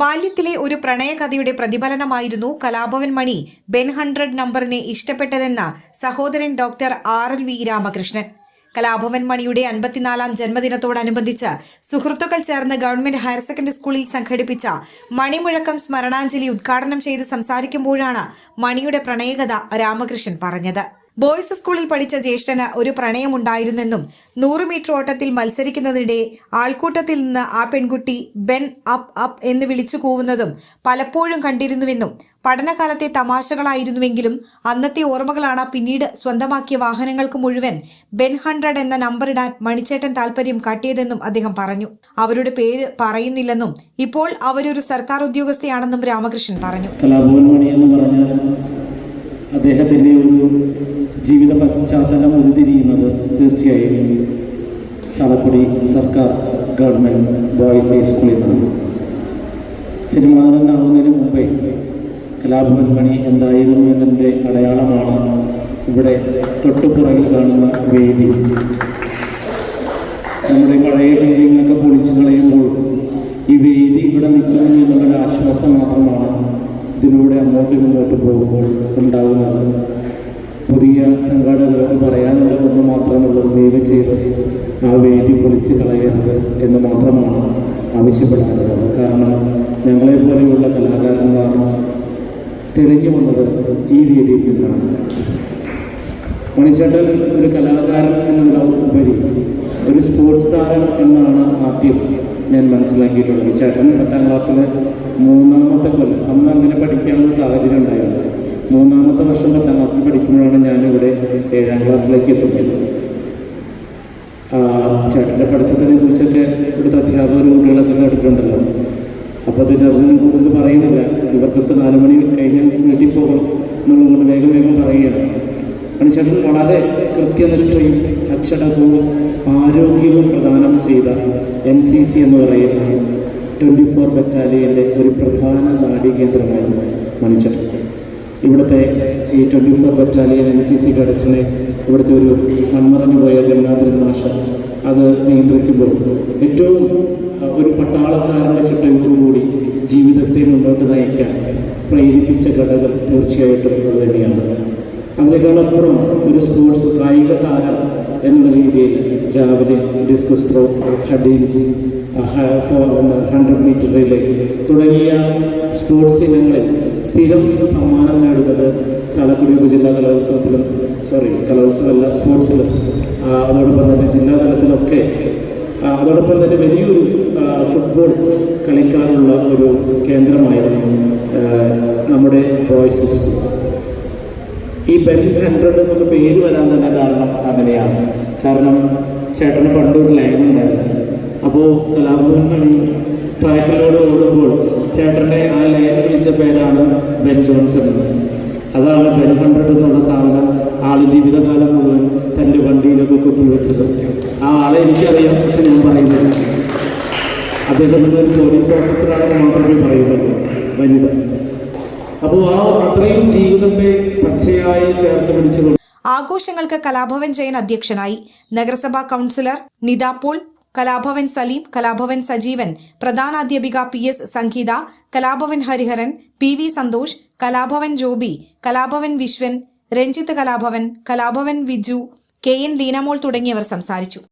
ബാല്യത്തിലെ ഒരു പ്രണയകഥയുടെ പ്രതിഫലനമായിരുന്നു കലാഭവൻ മണി ബെൻ ഹൺഡ്രഡ് നമ്പറിനെ ഇഷ്ടപ്പെട്ടതെന്ന സഹോദരൻ doctor R L V Ramakrishnan. Kalabhavan മണിയുടെ അൻപത്തിനാലാം ജന്മദിനത്തോടനുബന്ധിച്ച് സുഹൃത്തുക്കൾ ചേർന്ന് ഗവൺമെന്റ് ഹയർ സെക്കൻഡറി സ്കൂളിൽ സംഘടിപ്പിച്ച മണിമുഴക്കം സ്മരണാഞ്ജലി ഉദ്ഘാടനം ചെയ്ത് സംസാരിക്കുമ്പോഴാണ് മണിയുടെ പ്രണയകഥ രാമകൃഷ്ണൻ പറഞ്ഞത്. ബോയ്സ് സ്കൂളിൽ പഠിച്ച ജ്യേഷ്ഠന് ഒരു പ്രണയമുണ്ടായിരുന്നെന്നും നൂറ് മീറ്റർ ഓട്ടത്തിൽ മത്സരിക്കുന്നതിനിടെ ആൾക്കൂട്ടത്തിൽ നിന്ന് ആ പെൺകുട്ടി ബെൻ അപ്പ് അപ്പ് എന്ന് വിളിച്ചു കൂവുന്നതും പലപ്പോഴും കണ്ടിരുന്നുവെന്നും പഠനകാലത്തെ തമാശകളായിരുന്നുവെങ്കിലും അന്നത്തെ ഓർമ്മകളാണ് പിന്നീട് സ്വന്തമാക്കിയ വാഹനങ്ങൾക്ക് മുഴുവൻ ബെൻ ഹൺഡ്രഡ് എന്ന നമ്പറിടാൻ മണിച്ചേട്ടൻ താൽപര്യം കാട്ടിയതെന്നും അദ്ദേഹം പറഞ്ഞു. അവരുടെ പേര് പറയുന്നില്ലെന്നും ഇപ്പോൾ അവരൊരു സർക്കാർ ഉദ്യോഗസ്ഥയാണെന്നും രാമകൃഷ്ണൻ പറഞ്ഞു. അദ്ദേഹത്തിന്റെ ഒരു ജീവിത പശ്ചാത്തലം ഉരുത്തിരിയുന്നത് തീർച്ചയായും ചാലക്കുടി സർക്കാർ ഗവൺമെന്റ് ബോയ്സ് ഹൈ സ്കൂളിൽ നിന്നാണ് സിനിമാ മുമ്പേ കലാഭവൻ മണി എന്തായിരുന്നു എന്നതിന്റെ അടയാളമാണ് ഇവിടെ തൊട്ടുപുറകിൽ കാണുന്ന വേദി. നമ്മുടെ പഴയ ബിൽഡിങ്ങൊക്കെ പൊളിച്ചു കളയുമ്പോൾ ഈ വേദി ഇവിടെ നിൽക്കുന്നു എന്നുള്ളൊരു ആശ്വാസം മാത്രമാണ് ഇതിലൂടെ അങ്ങോട്ട് മുന്നോട്ട് പോകുമ്പോൾ ഉണ്ടാകുന്നത്. പുതിയ സംഘാടകരോട് പറയാനുള്ളത് ഒന്ന് മാത്രമുള്ളൂ ചെയ്ത് ആ വേദി പൊളിച്ച് കളയരുത് എന്ന് മാത്രമാണ് ആവശ്യപ്പെടാനുള്ളത്. കാരണം ഞങ്ങളെപ്പോലെയുള്ള കലാകാരന്മാർ തെളിഞ്ഞു വന്നത് ഈ വേദിയിൽ നിന്നാണ്. മണിച്ചേട്ടൻ ഒരു കലാകാരൻ എന്നുള്ള ഉപരി ഒരു സ്പോർട്സ് താരം എന്നാണ് ആദ്യം ഞാൻ മനസ്സിലാക്കിയിട്ടുള്ളത്. ചേട്ടൻ പത്താം ക്ലാസ്സിലെ മൂന്നാമത്തെ കൊല്ലം അന്ന് അങ്ങനെ പഠിക്കാനുള്ള സാഹചര്യം ഉണ്ടായിരുന്നു. മൂന്നാമത്തെ വർഷം പത്താം ക്ലാസ്സിൽ ആ, ചേട്ടന്റെ പഠിത്തത്തിനെ കുറിച്ചൊക്കെ ഇവിടുത്തെ അധ്യാപകരും കുട്ടികളൊക്കെ കേട്ടിട്ടുണ്ടല്ലോ അപ്പോൾ അതിന്റെ അതിന് കൂടുതൽ പറയുന്നില്ല. ഇവർക്കൊക്കെ നാല് മണി കഴിഞ്ഞാൽ വീട്ടിൽ പോകും എന്നുള്ളത് വേഗം വേഗം പറയുകയാണ്. മനുഷ്യൻ വളരെ കൃത്യനിഷ്ഠയും അച്ചടക്കവും ആരോഗ്യവും പ്രദാനം ചെയ്ത എൻ സി സി എന്ന് പറയുന്ന ട്വന്റി ഫോർ ബറ്റാലിയന്റെ ഒരു പ്രധാന നാഡീകേന്ദ്രമായിരുന്നു മണിച്ചട്ടൻ. ഇവിടുത്തെ ഈ twenty four battalion N C C കേഡറ്റിനെ ഇവിടുത്തെ ഒരു മൺമറഞ്ഞു പോയ ഗംഗാധരൻ മാഷ അത് നിയന്ത്രിക്കുമ്പോൾ ഏറ്റവും ഒരു പട്ടാളക്കാരന്റെ ചിട്ടയോടുകൂടി ജീവിതത്തെ മുന്നോട്ട് നയിക്കാൻ പ്രേരിപ്പിച്ച ഘടകം തീർച്ചയായിട്ടും അത് തന്നെയാണ്. അതിനേക്കാളപ്പുറം ഒരു സ്പോർട്സ് കായിക താരം എന്ന രീതിയിൽ javelin discus throw hurdles hundred metre relay തുടങ്ങിയ സ്പോർട്സ് ഇനങ്ങളിൽ സ്ഥിരം സമ്മാനം നേടുന്നത് ചാലക്കുടി ജില്ലാ കലോത്സവത്തിലും സോറി കലോത്സവമല്ല സ്പോർട്സിലും അതോടൊപ്പം തന്നെ ജില്ലാ തലത്തിലൊക്കെ അതോടൊപ്പം തന്നെ വലിയൊരു ഫുട്ബോൾ കളിക്കാനുള്ള ഒരു കേന്ദ്രമായിരുന്നു നമ്മുടെ ബോയ്സ് സ്കൂൾ ഈ ബെൻ ഹൺഡ്രഡ് എന്നുള്ള പേര് വരാൻ തന്നെ കാരണം അങ്ങനെയാണ്. കാരണം ചേട്ടന് പണ്ടൊരു ലൈൻ ഉണ്ടായിരുന്നു. അപ്പോൾ കലാഭവൻ മണി ട്രാക്കിലൂടെ ഓടുമ്പോൾ ചേട്ടന്റെ ആ ലൈൻ വിളിച്ച പേരാണ് ബെൻ ജോൺസൺ എന്ന്. അതാണ് ഹൺഡ്രഡ് എന്നുള്ള സാധനം. ആൾ ജീവിതകാലം മുഴുവൻ തന്റെ വണ്ടിയിലൊക്കെ കുത്തിവെച്ചത് ആ ആളെ എനിക്കറിയാം പക്ഷെ ഞാൻ പറയുന്നില്ല അദ്ദേഹം ഒരു പോലീസ് ഓഫീസറാണെന്ന് മാത്രമേ പറയുന്നുള്ളൂ. വനിത. അപ്പോൾ ആ അത്രയും ജീവിതത്തെ പച്ചയായി ചേർത്ത് പിടിച്ചുകൊണ്ട് ആഘോഷങ്ങൾക്ക് കലാഭവൻ ജയൻ അധ്യക്ഷനായി. നഗരസഭാ councillor Nitha Paul Kalabhavan Saleem Kalabhavan Sajeevan പ്രധാനാധ്യാപിക P S Sangeetha Kalabhavan Hariharan P V Santhosh Kalabhavan Joby Kalabhavan Viswan Ranjith Kalabhavan Kalabhavan Viju K N Leenamol തുടങ്ങിയവർ സംസാരിച്ചു.